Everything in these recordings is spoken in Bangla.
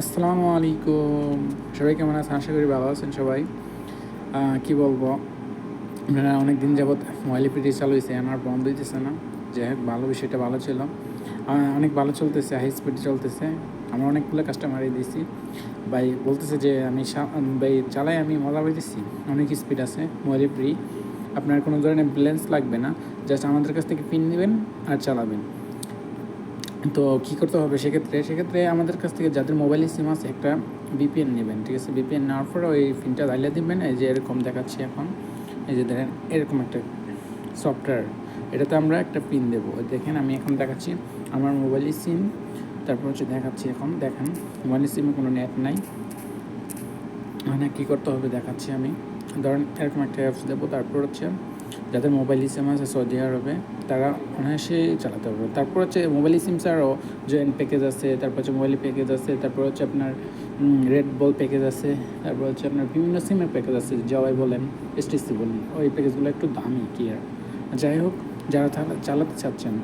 আসসালামু আলাইকুম। সবাই কেমন আছেন? আশা করি ভালো আছেন সবাই। কি বলব? আপনারা অনেক দিন যাবৎ মোবাইল পিটি চালু হয়েছে আমার বন্ধ হইতেছে না। যাই হোক, ভালো বিষয়টা ভালো ছিল। অনেক ভালো চলতেছে হাই স্পিড চলতেছে। আমরা অনেকগুলো কাস্টমারই দিয়েছি ভাই বলতেছে যে, আমি ভাই চালাই, আমি মজা পাইতেছি। অনেক স্পিড আছে, মোবাইল ফ্রি আপনার কোনো ধরনের ব্যালেন্স লাগবে না। জাস্ট আমাদের কাছ থেকে পিন নেবেন আর চালাবেন। তো কী করতে হবে সেক্ষেত্রে? সেক্ষেত্রে আমাদের কাছ থেকে যাদের মোবাইলে সিম আছে, একটা বিপিএন নেবেন, ঠিক আছে? বিপিএন নেওয়ার পরে ওই পিনটা দাঁড়িয়ে দিবেন, এই যে এরকম দেখাচ্ছি এখন। এই যে দেখেন, এরকম একটা সফটওয়্যার এটাতে আমরা একটা পিন দেবো। দেখেন, আমি এখন দেখাচ্ছি আমার মোবাইলে সিম তারপর হচ্ছে দেখাচ্ছি এখন। দেখেন মোবাইলের সিমে কোনো নেট নাই। মানে কী করতে হবে দেখাচ্ছি আমি। ধরেন, এরকম একটা অ্যাপস দেবো, তারপর হচ্ছে যাদের মোবাইল সিম আছে সৌদি আরবে তারা অনায়াসে চালাতে পারবে। তারপর হচ্ছে মোবাইল সিম ছাড়াও জয়েন্ট প্যাকেজ আছে, তারপর হচ্ছে মোবাইল প্যাকেজ আছে, তারপর হচ্ছে আপনার রেড বল প্যাকেজ আছে, তারপর হচ্ছে আপনার বিভিন্ন সিমের প্যাকেজ আছে জওয়াই বলেন এসটিসি বলেন, ওই প্যাকেজগুলো একটু দামি কি আর। যাই হোক, যারা চালাতে চাচ্ছেন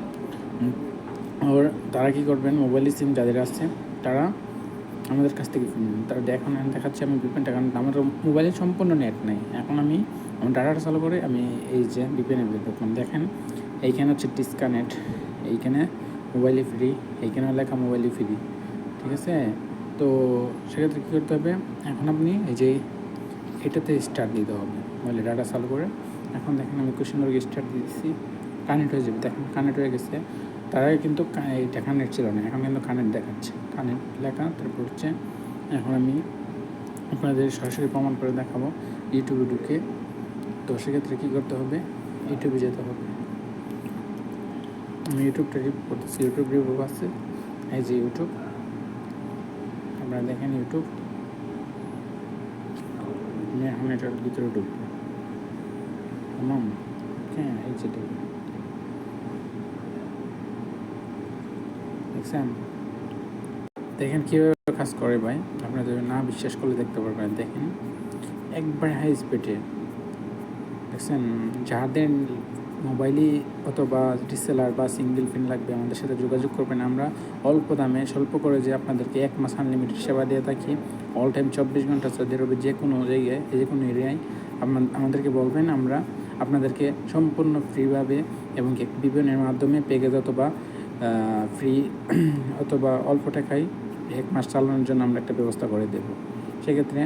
ওর, তারা কী করবেন মোবাইল সিম যাদের আছে, তারা আমাদের কাছ থেকে তারা এখন দেখাচ্ছে আমি বিপেন টাকা আমার মোবাইলে সম্পূর্ণ নেট নেই। এখন আমি আমার ডাটাটা চালু করে আমি এই যে বিপেনে দেখুন দেখেন, এইখানে হচ্ছে ডিসকানেট এইখানে মোবাইলে ফ্রি এইখানে লেখা মোবাইলে ফ্রি ঠিক আছে? তো সেক্ষেত্রে কী করতে হবে? এখন আপনি এই যে এটাতে স্টার্ট দিতে হবে মোবাইলে ডাটা চালু করে। এখন দেখেন আমি সুন্দর স্টার্ট দিয়েছি কানেক্ট হয়ে যাবে। দেখেন কানেক্ট হয়ে গেছে। তার আগে কিন্তু এটা কানেক্ট ছিল না, এখন কিন্তু কানেক্ট দেখাচ্ছে। কানেক্ট লেখা, তারপর হচ্ছে এখন আমি আপনাদের সরাসরি প্রমাণ করে দেখাবো ইউটিউবে ঢুকে। তো সেক্ষেত্রে কী করতে হবে? ইউটিউবে যেতে হবে। আমি ইউটিউবটা রিভিউ করতেছি। ইউটিউব রিভিউ আছে। এই যে ইউটিউব আপনারা দেখেন ইউটিউব আমি এখন এটার ভিতরে ঢুকবো। হ্যাঁ এই যে দেখছেন? দেখেন কীভাবে কাজ করে ভাই। আপনারা যদি না বিশ্বাস করলে দেখতে পারবেন। দেখেন, একবার হাই স্পিডে দেখছেন, যাদের মোবাইলই অথবা ডিসেলার বা সিঙ্গেল পিন লাগবে, আমাদের সাথে যোগাযোগ করবেন। আমরা অল্প দামে, স্বল্প করে যে আপনাদেরকে এক মাস আনলিমিটেড সেবা দিয়ে থাকি অল টাইম চব্বিশ ঘণ্টা সৌদি আরবে যে কোনো জায়গায়, যে কোনো এরিয়ায়। আমাদেরকে বলবেন, আমরা আপনাদেরকে সম্পূর্ণ ফ্রিভাবে এবং বিপণের মাধ্যমে প্যাকেজ অথবা ফ্রি অথবা অল্প টাকায় এক মাস চালানোর জন্য আমরা একটা ব্যবস্থা করে দেব। সেক্ষেত্রে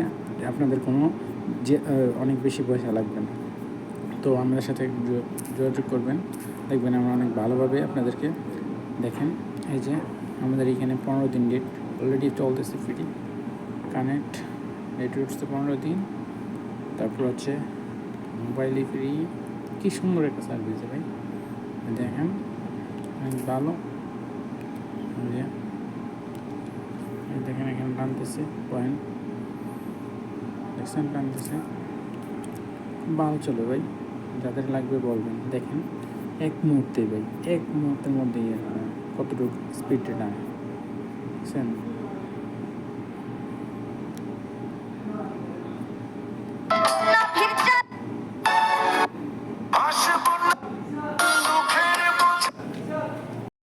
আপনাদের কোনো যে অনেক বেশি পয়সা লাগবে না। তো আমাদের সাথে যোগাযোগ করবেন। দেখবেন আমরা অনেক ভালোভাবে আপনাদেরকে দেখেন। এই যে আমাদের এখানে পনেরো দিন ডেট অলরেডি চলতেছে ফ্রি কানেক্ট ডেট উঠছে পনেরো দিন। তারপর হচ্ছে মোবাইলে ফ্রি কী সুন্দর একটা সার্ভিস ভাই। দেখেন, অনেক ভালো। দেখেন এখানে টানতেছে, পয়েন্ট। দেখছেন, টানতেছে। ভালো চলো ভাই। যাদের লাগবে বলবেন। দেখেন এক মুহূর্তে ভাই এক মুহূর্তের মধ্যে কতটুকু স্পিডে টানে বুঝছেন?